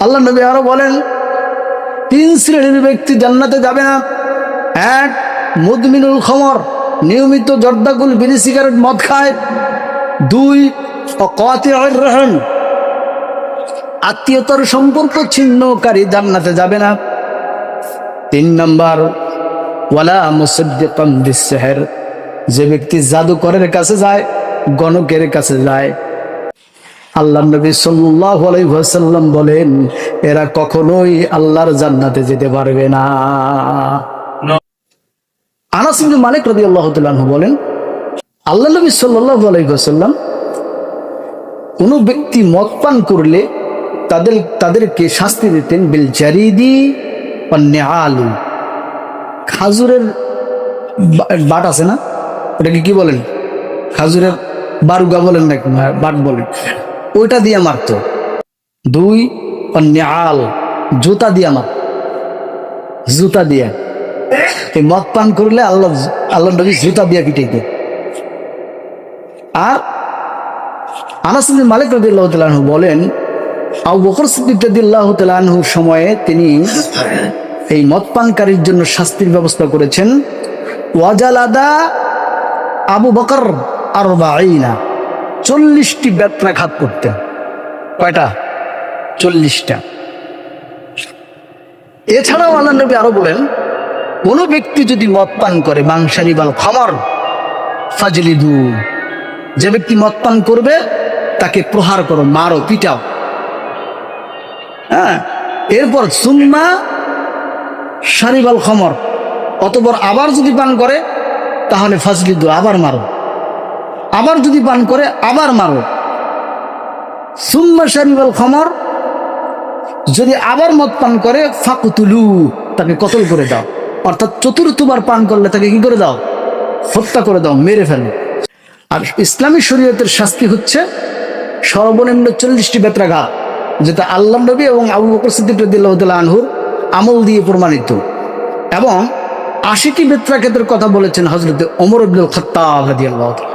আল্লাহ নবী আরও বলেন, তিন শ্রেণির ব্যক্তি জান্নাতে যাবে না। এক, মুদমিনুল খমর, নিয়মিত জর্দাকুল বিড়ি সিগারেট মদ খায়। দুই রহন আত্মীয়তার সম্পর্ক ছিন্নকারী জান্নাতে যাবে না। তিন নম্বর, ওয়ালা মুসদ্দিকাম যে ব্যক্তি জাদুকরের কাছে যায়, গণকের কাছে যায় আল্লাহ নবী সাল্লাল্লাহু আলাইহি ওয়াসাল্লাম বলেন এরা কখনোই আল্লাহর জান্নাতে যেতে পারবে না। আনাস ইবনে মালিক রাদিয়াল্লাহু তাআলা বলেন আল্লাহ নবী সাল্লাল্লাহু আলাইহি ওয়াসাল্লাম কোনো ব্যক্তি মদ পান করলে তাদের তাদেরকে শাস্তি দিতেন বিল জারিদি আলু খাজুরের বাট আছে না? ওটাকে কি বলেন? খাজুরের বারুগা বলেন না বাট বলেন। ওইটা দিয়ে মারত। দুই আল জুতা দিয়ে মার। জুতা দিয়া। মদ পান করলে আল্লাহ আল্লাহ নবী জুতা দিয়া পিটাইতে আর আনাস মালিক রাদিয়াল্লাহু তাআলা বলেন, আবু বকর সিদ্দিক রাদিয়াল্লাহু তাআলা সময়ে তিনি এই মদ পানকারীর জন্য শাস্তির ব্যবস্থা করেছেন। ওয়াজালাদা আবু বকর আর বাইনা চল্লিশটি ব্যত্রাঘাত করতেন কয়টা? চল্লিশটা। এছাড়াও আল্লাহ নবী আরও বলেন, কোন ব্যক্তি যদি মদ পান করে মাংসারি বাল খামার ফাজলিদু যে ব্যক্তি মদ পান করবে, তাকে প্রহার করো, মারো, পিটাও। হ্যাঁ? এরপর সুম্মা সারিবাল খমর, অতপর আবার যদি পান করে, তাহলে ফাজলিদু আবার মারো। আবার যদি পান করে, আবার মারো। সুম্মা সারিবাল খমর, যদি আবার মদ পান করে, ফাকুতুলু, তাকে কতল করে দাও। অর্থাৎ চতুর্থবার পান করলে তাকে কি করে দাও? হত্যা করে দাও, মেরে ফেলো। আর ইসলামী শরীয়তের শাস্তি হচ্ছে সর্বনিম্ন চল্লিশটি বেত্রাঘাত, যেটা আল্লাহ নবী এবং আবু বকর সিদ্দিক রাদিয়াল্লাহু তাআলা আনহুর আমল দিয়ে প্রমাণিত। এবং আশিটি বেত্রাঘাতের কথা বলেছেন হজরত ওমর আব্দুল খত্তাব রাদিয়াল্লাহু